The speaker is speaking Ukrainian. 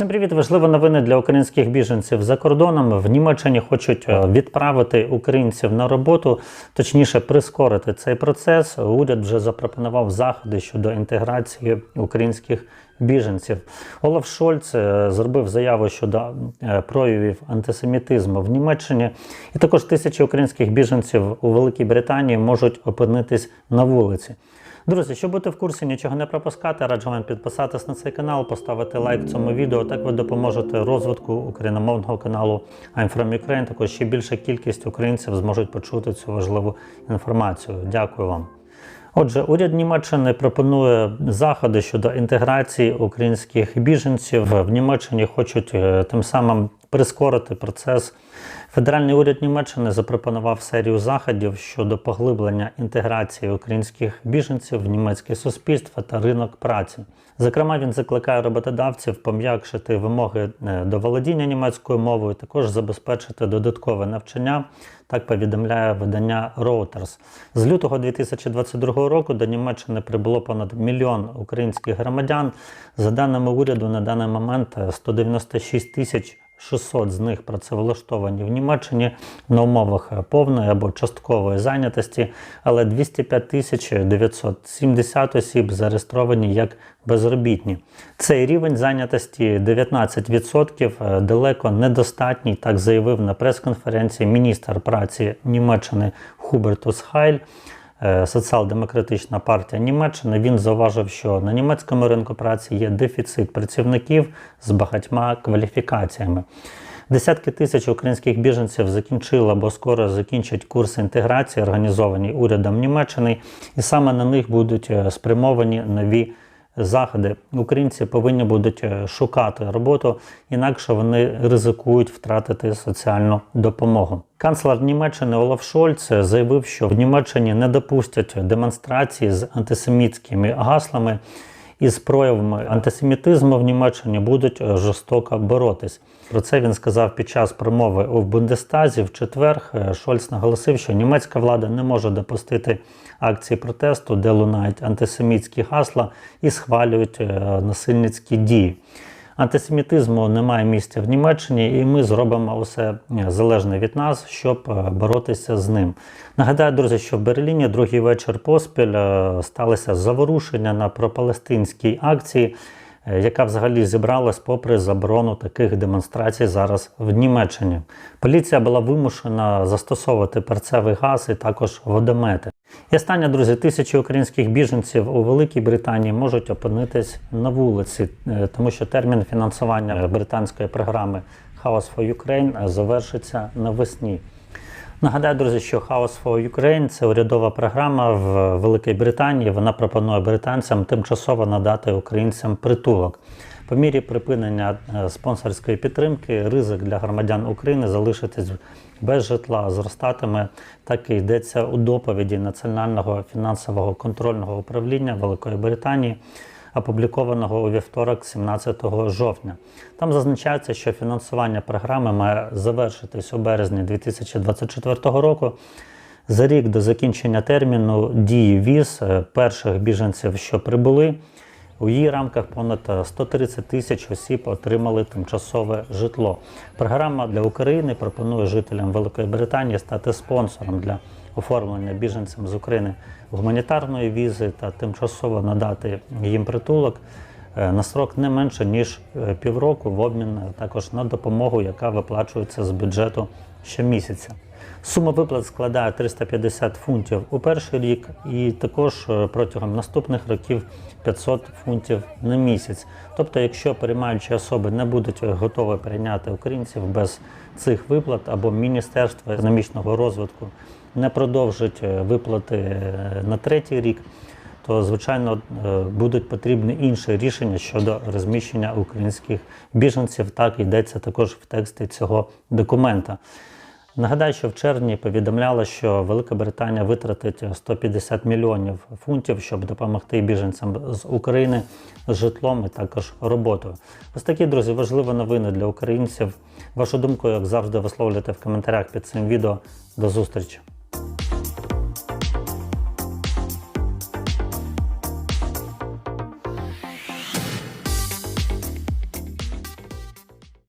Всім привіт! Важливі новини для українських біженців за кордоном. В Німеччині хочуть е, відправити українців на роботу, точніше прискорити цей процес. Уряд вже запропонував заходи щодо інтеграції українських біженців. Олаф Шольц е, зробив заяву щодо е, проявів антисемітизму в Німеччині. І також тисячі українських біженців у Великій Британії можуть опинитись на вулиці. Друзі, щоб бути в курсі, нічого не пропускати, раджу вам підписатись на цей канал, поставити лайк цьому відео. Так ви допоможете розвитку україномовного каналу I'm from Ukraine. Також ще більша кількість українців зможуть почути цю важливу інформацію. Дякую вам. Отже, уряд Німеччини пропонує заходи щодо інтеграції українських біженців. В Німеччині хочуть е, тим самим прискорити процес. Федеральний уряд Німеччини запропонував серію заходів щодо поглиблення інтеграції українських біженців в німецьке суспільство та ринок праці. Зокрема, він закликає роботодавців пом'якшити вимоги е, до володіння німецькою мовою, також забезпечити додаткове навчання. Так повідомляє видання Reuters. З лютого 2022 року до Німеччини прибуло понад мільйон українських громадян. За даними уряду, на даний момент е, 196 тисяч 600 з них працевлаштовані в Німеччині на умовах повної або часткової зайнятості, але 205 тисяч 970 осіб зареєстровані як безробітні. Цей рівень зайнятості 19% е, далеко недостатній, так заявив на прес-конференції міністр праці Німеччини Хубертус Хайль. Е, Соціал-демократична партія Німеччини він зауважив, що на німецькому ринку праці є дефіцит працівників з багатьма кваліфікаціями. Десятки тисяч українських біженців закінчили або скоро закінчать курси інтеграції, організовані урядом Німеччини, і саме на них будуть е, спрямовані нові заходи. Українці повинні будуть е, шукати роботу, інакше вони ризикують втратити соціальну допомогу. Канцлер Німеччини Олаф Шольц заявив, що в Німеччині не допустять демонстрації з антисемітськими гаслами і з проявами антисемітизму в Німеччині будуть е, жорстоко боротись. Про це він сказав під час промови у Бундестазі в четвер. Е, Шольц наголосив, що німецька влада не може допустити акції протесту, де лунають антисемітські гасла і схвалюють е, насильницькі дії. Антисемітизму немає місця в Німеччині, і ми зробимо усе залежне від нас, щоб е, боротися з ним. Нагадаю, друзі, що в Берліні другий вечір поспіль е, сталося заворушення на пропалестинській акції, е, яка взагалі зібралась попри заборону таких демонстрацій зараз в Німеччині. Поліція була вимушена застосовувати перцевий газ і також водомети. І останнє, друзі, тисячі українських біженців у Великій Британії можуть опинитись на вулиці, е, тому що термін фінансування британської програми House for Ukraine завершиться навесні. Нагадаю, друзі, що House for Ukraine – це урядова програма в Великій Британії. Вона пропонує британцям тимчасово надати українцям притулок. По мірі припинення е, спонсорської підтримки, ризик для громадян України залишитись без житла зростатиме. Так і йдеться у доповіді Національного фінансового контрольного управління Великої Британії, опублікованого у вівторок, 17 жовтня. Там зазначається, що фінансування програми має завершитись у березні 2024 року. За рік до закінчення терміну дії віз е, перших біженців, що прибули. У її рамках понад 130 тисяч осіб отримали тимчасове житло. Програма для України пропонує жителям Великої Британії стати спонсором для оформлення біженцям з України гуманітарної візи та тимчасово надати їм притулок е, на срок не менше ніж е, півроку в обмін е, також на допомогу, яка виплачується з бюджету щомісяця. Сума виплат складає 350 фунтів у перший рік, і також протягом наступних років 500 фунтів на місяць. Тобто, якщо приймаючі особи не будуть готові прийняти українців без цих виплат, або Міністерство економічного розвитку не продовжить е, виплати е, на третій рік, то звичайно будуть потрібні інші рішення щодо розміщення українських біженців. Так йдеться також в тексті цього документа. Нагадаю, що в червні повідомляла, що Велика Британія витратить 150 мільйонів фунтів, щоб допомогти біженцям з України з житлом і також роботою. Ось такі друзі, важливі новини для українців. Вашу думку, як завжди, висловлюйте в коментарях під цим відео. До зустрічі!